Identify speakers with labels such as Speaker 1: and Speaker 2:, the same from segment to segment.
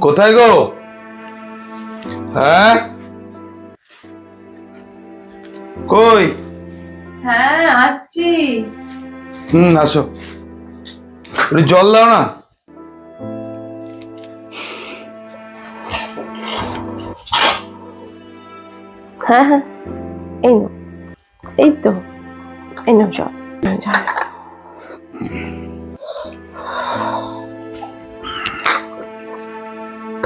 Speaker 1: কোথায় গো? হ্যাঁ? কই?
Speaker 2: হ্যাঁ আসছি।
Speaker 1: হুম আসো। একটু জল দাও না।
Speaker 2: হ্যাঁ হ্যাঁ। এই নাও। এই তো। এই নাও জল। জল।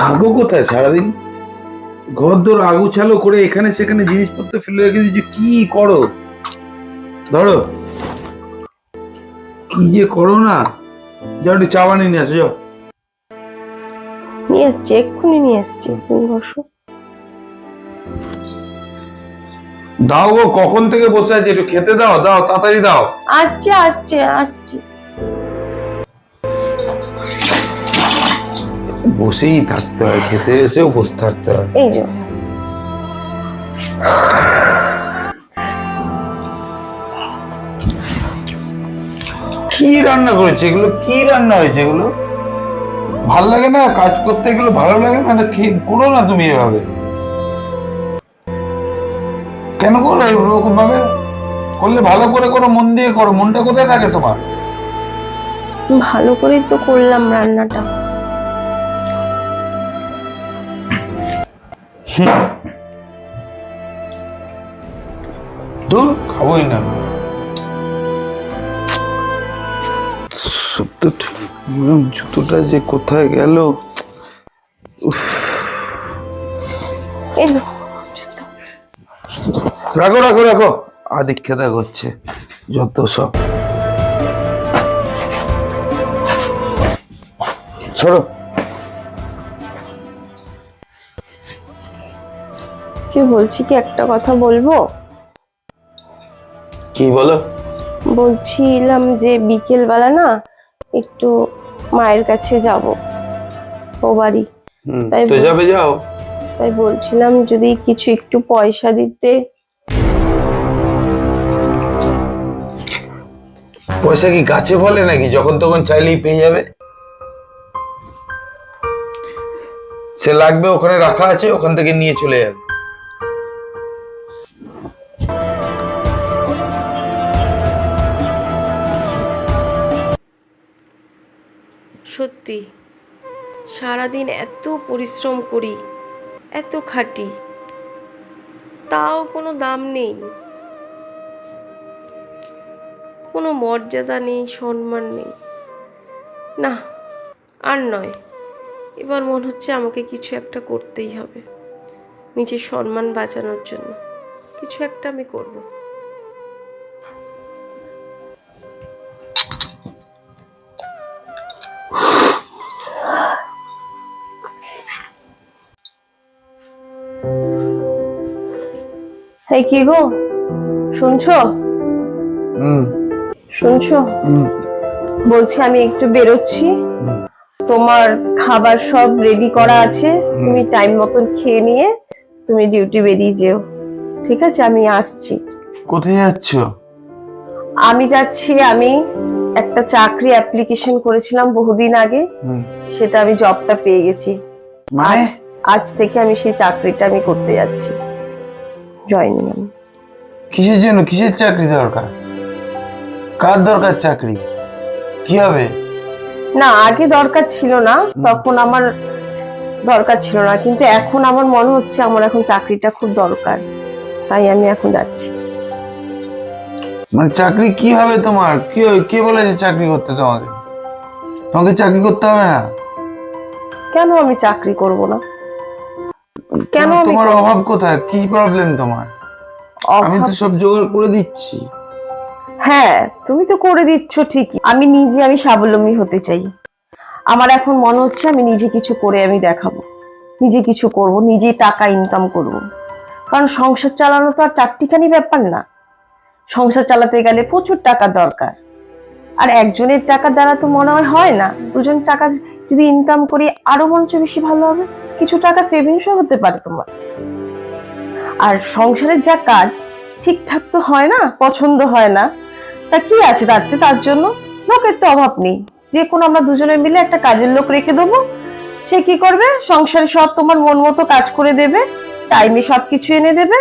Speaker 1: থাকো কোথায় সারাদিন? ঘর দোর আগুছালো করে এখানে সেখানে জিনিসপত্র ফেলে রেখে দিয়েছ কি করো? ধরো। কি যে করো না? যাও একটু চা বানিয়ে নিয়ে আসো যাও।
Speaker 2: নিয়ে এসছি এক্ষুনি নিয়ে তুমি বসো।
Speaker 1: দাও গো কখন থেকে বসে আছে? একটু খেতে দাও দাও তাড়াতাড়ি দাও।
Speaker 2: আসছে আসছে আসছি।
Speaker 1: বসেই থাকতে হয় খেতে এসেও বসে থাকতে হয়।
Speaker 2: এই যে।
Speaker 1: কি রান্না করেছে এগুলো? কি রান্না হয়েছে এগুলো? ভালো লাগে না? কাজ করতে এগুলো ভালো লাগে না? না করো না তুমি এভাবে। কেন করো এরকম ভাবে করলে ভালো করে করো মন দিয়ে করো। মনটা কোথায় থাকে তোমার?
Speaker 2: ভালো করেই তো করলাম রান্নাটা।
Speaker 1: দূর খাবোই না। সত্য ঠিক জুতোটা যে কোথায় গেল? রাখো রাখো রাখো। আদিক্ষেতা করছে যত সব। সরো।
Speaker 2: কি বলছি কি একটা কথা বলব?
Speaker 1: কি বলো?
Speaker 2: বলছিলাম যে বিকেল বেলা না একটু মায়ের কাছে যাব ও বাড়ি। তাই
Speaker 1: তো যাবে যাও।
Speaker 2: তাই বলছিলাম যদি কিছু একটু পয়সা দিতে।
Speaker 1: পয়সা কি গাছে ফলে নাকি? যখন তখন চাইলেই পেয়ে যাবে। সে লাগবে ওখানে রাখা আছে ওখান থেকে নিয়ে চলে যাবে।
Speaker 3: সত্যি। সারাদিন এত পরিশ্রম করি, এত খাটি। তাও কোনো দাম নেই। কোনো মর্যাদা নেই, সম্মান নেই। না, আর নয়। এবার মনে হচ্ছে আমাকে কিছু একটা করতেই হবে। নিজের সম্মান বাঁচানোর জন্য। কিছু একটা আমি করব।
Speaker 2: এই কি গো? শুনছো?
Speaker 1: হুম।
Speaker 2: শুনছো?
Speaker 1: হুম।
Speaker 2: বলছি আমি একটু বেরোচ্ছি। তোমার খাবার সব রেডি করা আছে। তুমি টাইম মতন খেয়ে নিয়ে তুমি ডিউটি বেরিয়ে যেও। ঠিক আছে? আমি আসছি।
Speaker 1: কোথায় যাচ্ছ?
Speaker 2: আমি যাচ্ছি আমি একটা চাকরি অ্যাপ্লিকেশন করেছিলাম বহুদিন আগে। সেটা আমি জবটা পেয়ে গেছি।
Speaker 1: মানে?
Speaker 2: আজ আজ থেকে আমি সেই চাকরিটা আমি করতে যাচ্ছি। জয়েনিং আমি।
Speaker 1: কিসের জন্য? কিসের চাকরি দরকার? কার দরকার চাকরি? কি হবে?
Speaker 2: না আগে দরকার ছিল না তখন আমার দরকার ছিল না কিন্তু এখন আমার মনে হচ্ছে আমার এখন চাকরিটা খুব দরকার তাই আমি এখন যাচ্ছি।
Speaker 1: মানে চাকরি কি হবে তোমার? কি কে বলেছে চাকরি করতে তোমাকে? তোমাকে চাকরি করতে হবে না?
Speaker 2: কেন আমি চাকরি করব না? কেন
Speaker 1: তোমার অভাব কোথায়? কি প্রবলেম তোমার? আমি তো সব জোগাড় করে দিচ্ছি।
Speaker 2: হ্যাঁ তুমি তো করে দিচ্ছ ঠিকই। আমি নিজে আমি স্বাবলম্বী হতে চাই। আমার এখন মনে হচ্ছে আমি নিজে কিছু করে আমি দেখাবো। নিজে কিছু করব নিজে টাকা ইনকাম করব। কারণ সংসার চালানো তো আর চারটিখানি ব্যাপার না। সংসার চালাতে গেলে প্রচুর টাকা দরকার। আর একজনের টাকা দ্বারা তো মনে হয় হয় না। দুজন টাকা যদি ইনকাম করি আরও বরঞ্চ বেশি ভালো হবে। কিছু টাকা সেভিংসও হতে পারে তোমার। আর সংসারের যা কাজ, ঠিকঠাক তো হয় না, পছন্দ হয় না। তা কি আছে তাতে তার জন্য? লোকের তো অভাব নেই। যে কোনো আমরা দুজনে মিলে একটা কাজের লোক রেখে দেবো। সে কি করবে? সংসারে সব তোমার মন মতো কাজ করে দেবে টাইমে সবকিছু এনে দেবে।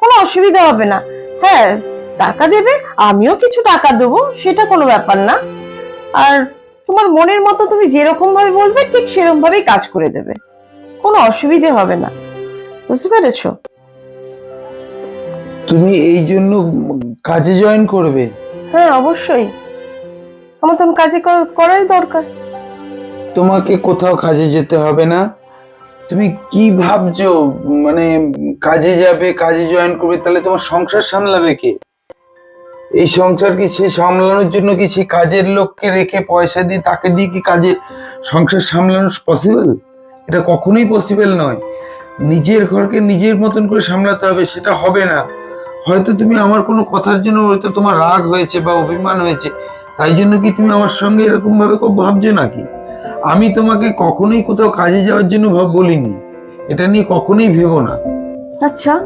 Speaker 2: কোনো অসুবিধা হবে না। হ্যাঁ টাকা দেবে, আমিও কিছু টাকা দেবো, সেটা কোনো ব্যাপার না। আর তোমার মনের মতো তুমি যেরকম ভাবে বলবে, ঠিক সেরকম ভাবেই কাজ করে দেবে। কোনো অসুবিধে হবে না। বুঝতে পেরেছ?
Speaker 1: তুমি এই জন্য কাজে জয়েন করবে?
Speaker 2: হ্যাঁ অবশ্যই। আমার তো কাজে করাই দরকার।
Speaker 1: তোমাকে কোথাও কাজে যেতে হবে না। তুমি কি ভাবছ? মানে কাজে যাবে কাজে জয়েন করবে তাহলে তোমার সংসার সামলাবে কে? এই সংসার কি সে সামলানোর জন্য কি সে কাজের লোককে রেখে পয়সা দিয়ে তাকে দিয়ে কি কাজে সংসার সামলানো পসিবল এটা কখনোই পসিবল নয়। নিজের ঘরকে নিজের মতন করে সামলাতে হবে সেটা হবে না। হয়তো তুমি আমার কোনো কথার জন্য হয়তো তোমার রাগ হয়েছে বা অভিমান হয়েছে তাই জন্য কি তুমি আমার সঙ্গে এরকম ভাবে খুব ভাবছ নাকি? আমি তোমাকে কখনোই কোথাও কাজে যাওয়ার জন্য ভাব বলিনি। এটা নিয়ে কখনোই ভেবো না।
Speaker 2: আচ্ছা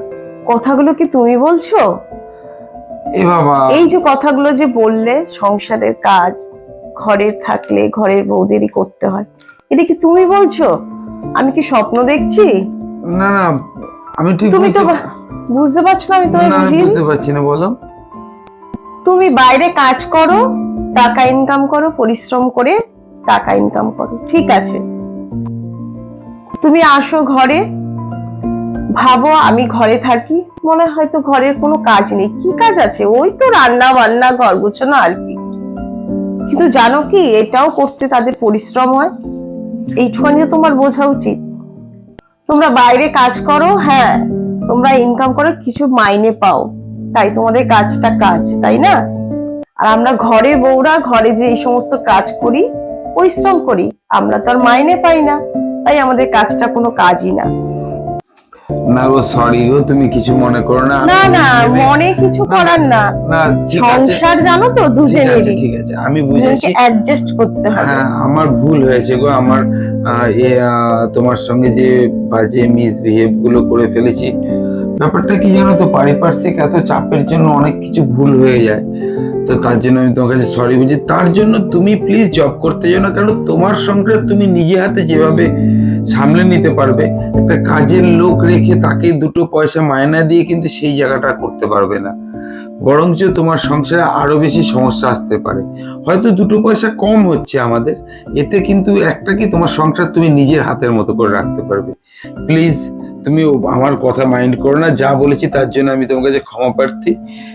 Speaker 2: কথাগুলো কি তুমি বলছো?
Speaker 1: এ বাবা।
Speaker 2: এই যে কথাগুলো যে বললে সংসারের কাজ ঘরের থাকলে ঘরের বউদেরই করতে হয় এটা কি তুমি বলছো? আমি কি স্বপ্ন দেখছি?
Speaker 1: না না আমি ঠিক
Speaker 2: তুমি তো
Speaker 1: বুঝতে-
Speaker 2: পারছ আমি তোমায় বুঝিয়ে
Speaker 1: বুঝতে পারছি না বলো।
Speaker 2: তুমি বাইরে কাজ করো টাকা ইনকাম করো পরিশ্রম করে টাকা ইনকাম করো ঠিক আছে। তুমি আসো ঘরে ভাবো আমি ঘরে থাকি মনে হয় হয়তো ঘরের কোনো কাজ নেই। কি কাজ আছে? ওই তো রান্না বান্না ঘর গোছানো আর কি। কিন্তু জানো কি এটাও করতে তাদের পরিশ্রম হয়। এইটুখানি তো তোমার বোঝা উচিত। তোমরা বাইরে কাজ করো হ্যাঁ তোমরা ইনকাম করো, কিছু মাইনে পাও। তাই তোমাদের কাজটা কাজ, তাই না? আর আমরা ঘরে বউরা, ঘরে যে এই সমস্ত কাজ করি, পরিশ্রম করি, আমরা তো আর মাইনে পাই না। তাই আমাদের কাজটা কোনো কাজই না।
Speaker 1: না গো সরি গো তুমি কিছু মনে করো না
Speaker 2: না না মনে কিছু করার না।
Speaker 1: না
Speaker 2: সংসার জানো তো দুজনেরই
Speaker 1: ঠিক আছে আমি বুঝেছি।
Speaker 2: অ্যাডজাস্ট করতে হবে।
Speaker 1: হ্যাঁ আমার ভুল হয়েছে গো আমার তোমার সঙ্গে যে বাজে মিসবিহেভগুলো করে ফেলেছি। ব্যাপারটা কি জানো তো পারিপার্শ্বিক এত চাপের জন্য অনেক কিছু ভুল হয়ে যায়। তো তার জন্য আমি তোমার কাছে সরি বুঝি তার জন্য তুমি প্লিজ জব করতে যাও না কারণ তোমার সংসার তুমি নিজে হাতে যেভাবে সামলে নিতে পারবে একটা কাজের লোক রেখে তাকে দুটো পয়সা মায়না দিয়ে কিন্তু সেই জায়গাটা করতে পারবে না। বরঞ্চ তোমার সংসারে আরও বেশি সমস্যা আসতে পারে। হয়তো দুটো পয়সা কম হচ্ছে আমাদের। এতে কিন্তু একটা কি তোমার সংসার তুমি নিজের হাতের মতো করে রাখতে পারবে। প্লিজ, তুমি আমার কথা মাইন্ড করো না। যা বলেছি তার জন্য আমি তোমার কাছে ক্ষমা প্রার্থী।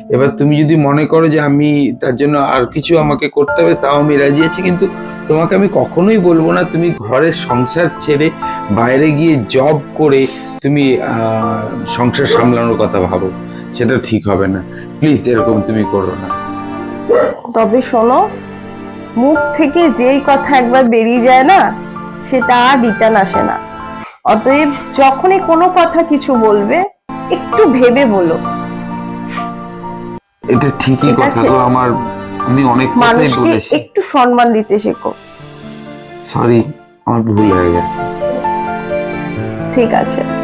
Speaker 1: এবার তুমি যদি মনে করো যে আমি তার জন্য আর কিছু আমাকে করতে হবে, তাও আমি রাজি আছি। কিন্তু তোমাকে আমি কখনোই বলব না। তুমি ঘরের সংসার ছেড়ে বাইরে গিয়ে জব করে তুমি সংসার সামলানোর কথা ভাবো সেটা ঠিক হবে না। প্লিজ এরকম তুমি করো না।
Speaker 2: তবে শোনো মুখ থেকে যেই কথা একবার বেরিয়ে যায় না সেটা আর রিটার্ন আসে না। অতএব যখনই কোনো কথা কিছু বলবে একটু ভেবে বলো।
Speaker 1: এটা ঠিকই কথা। তো আমার আমি অনেক কথাই বলেছি।
Speaker 2: একটু সম্মান দিতে শেখো।
Speaker 1: সরি আমার ভুল হয়ে গেছে।
Speaker 2: ঠিক আছে।